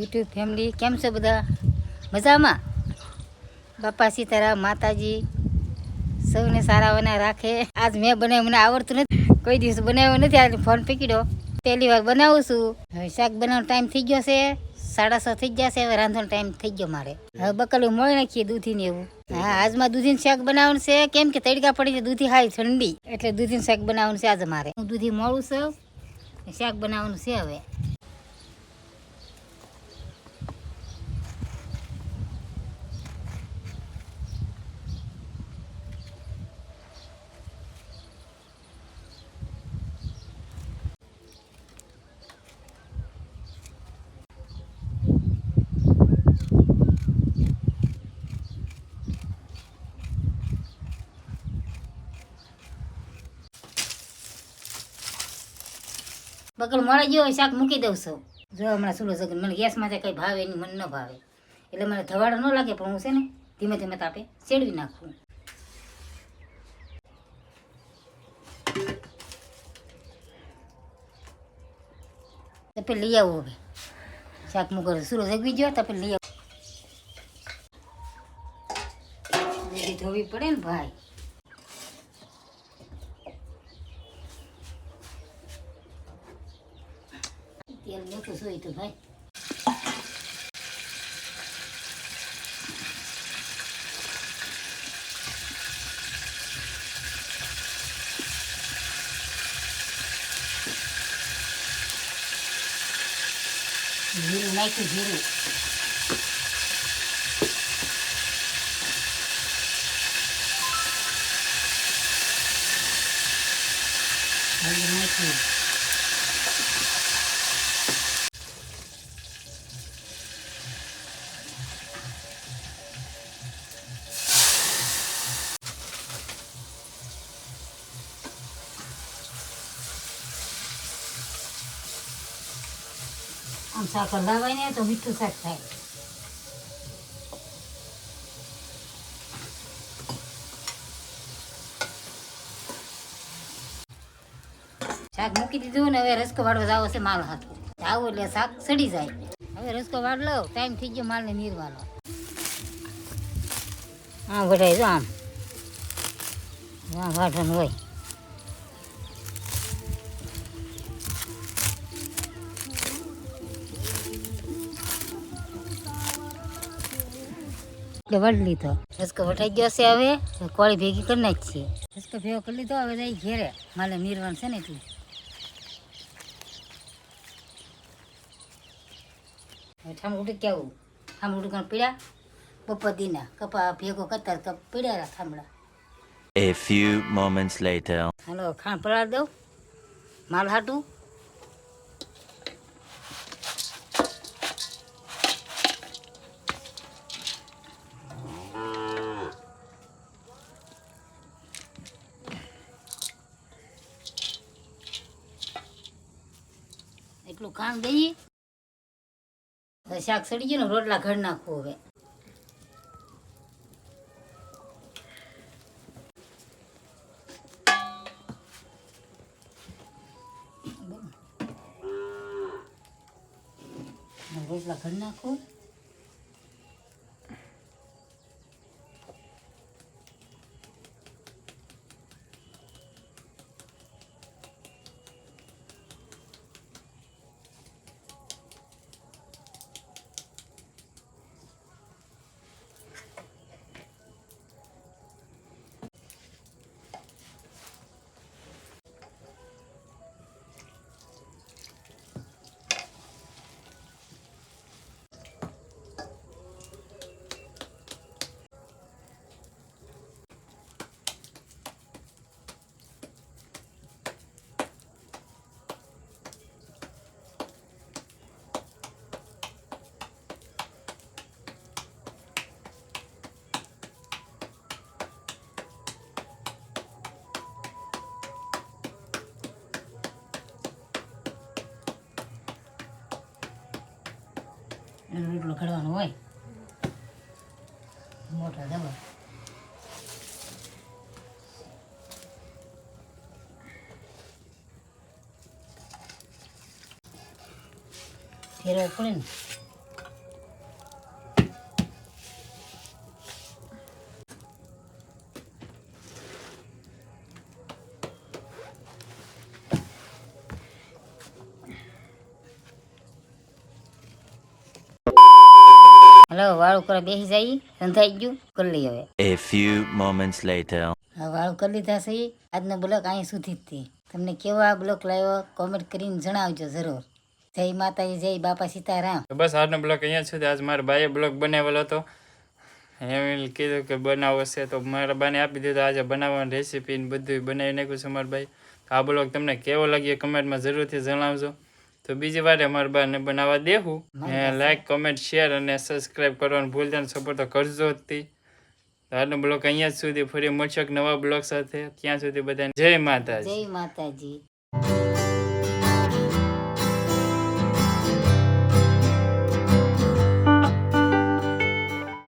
YouTube family કેમ છો બધા? મજામાં? બાપા સીતારામ, માતાજી, સૌને સારા વના રાખે. આજ મેં બનાવ્યું, મને આવડતું નથી. કોઈ દિવસ બનાવ્યો નથી, આજે ફોન પકડ્યો પહેલી વાર બનાવું છું. હવે શાક બનાવવાનો ટાઈમ થઈ ગયો છે. સાડા છ થઈ જશે હવે રાંધવાનો ટાઈમ થઈ ગયો મારે. હવે બકલું મળી નાખીએ દૂધી ને એવું. હા, આજમાં દૂધીનું શાક બનાવવાનું છે. કેમ કે તડકા પડી છે, દૂધી હાય ઠંડી. એટલે દૂધીનું શાક બનાવવાનું છે આજે મારે. હું દૂધી મોડું છું. શાક બનાવવાનું છે હવે. બકલ મળે ગયો શાક મૂકી દઉં છું. જો હમણાં સુલો સગન મને ગેસમાં કંઈ ભાવે નહીં, મને ન ભાવે. એટલે મને ધવાડો ન લાગે, પણ હું છે ને ધીમે ધીમે તાપે ચેડવી નાખું. તપે લઈ આવું હવે. શાક મૂકો સુરો જગવી ગયો તપે લઈ આવું. ધોવી પડે ને ભાઈ. તેલ મૂકું છું તો ભાઈ જીરું નાખ્યું જીરું હળદર નાખ્યું આમ શાક હલાવાય ને તો મીઠું શાક થાય શાક મૂકી દીધું ને હવે રસકો વાળવા જાવ છે માલ હાથ જાવ એટલે શાક સડી જાય હવે રસકો વાળ ટાઈમ થઈ ગયો માલને નીરવાનો આમ વઢાય જો આમ વાઢવાનું હોય એટલે વઢ લીધો. રસકો વટાઈ ગયો છે હવે કોળી ભેગી કરી નાખીએ. રસકો ભેગો કરી લીધો હવે જઈ ઘેરે. માલે મીરવાનું છે ને એટલે. હવે ઠામડું કેવું? ઠામડું કોણ પીડા બપોર દીના. કપા ભેગો કરતા કપ પીડા ઠામડા. A few moments later. Hello, ખાણ પલાળ દઉં. માલ હાટું. એટલું ખાણ દઈએ શાક સડી ગયું ને રોટલા ઘડ નાખવું હવે. રોટલા ઘડ નાખું. એનો રોટલો ઘડવાનો હોય. મોટો જબર. ફેરવવું પડે ને વાળું કરવા બેસી જાય રંધાઈ ગયું કરી લઈ હવે. A few moments later. હવે વાળું કરી લીધા છે આજનો બ્લોક અહીં સુધી જ તે તમને કેવો આ બ્લોક લાવ્યો કોમેન્ટ કરીને જણાવજો જરૂર. જય માતાજી જય બાપા સીતારામ. તો બસ આજનો બ્લોક અહીંયા સુધી. આજ મારા ભાઈએ બ્લોક બનાવેલો હતો. એમ કીધું કે બનાવો છે તો મારા બાને આપી દીધો. આજે બનાવવાની રેસીપી ને બધું બનાવી નાખ્યું છે મારા ભાઈ. તો આ બ્લોગ તમને કેવો લાગ્યો કમેન્ટમાં જરૂરથી જણાવજો. તો બીજી વાર અમારા બાને બનાવવા દેવું ને લાઈક કોમેન્ટ શેર અને સબસ્ક્રાઈબ કરવાનું ભૂલતા સપોર્ટ તો કરજો જ આજનો બ્લોક અહીંયા જ સુધી. ફરી મળશે નવા બ્લોક સાથે. ત્યાં સુધી બધાને જય માતાજી. જય માતાજી.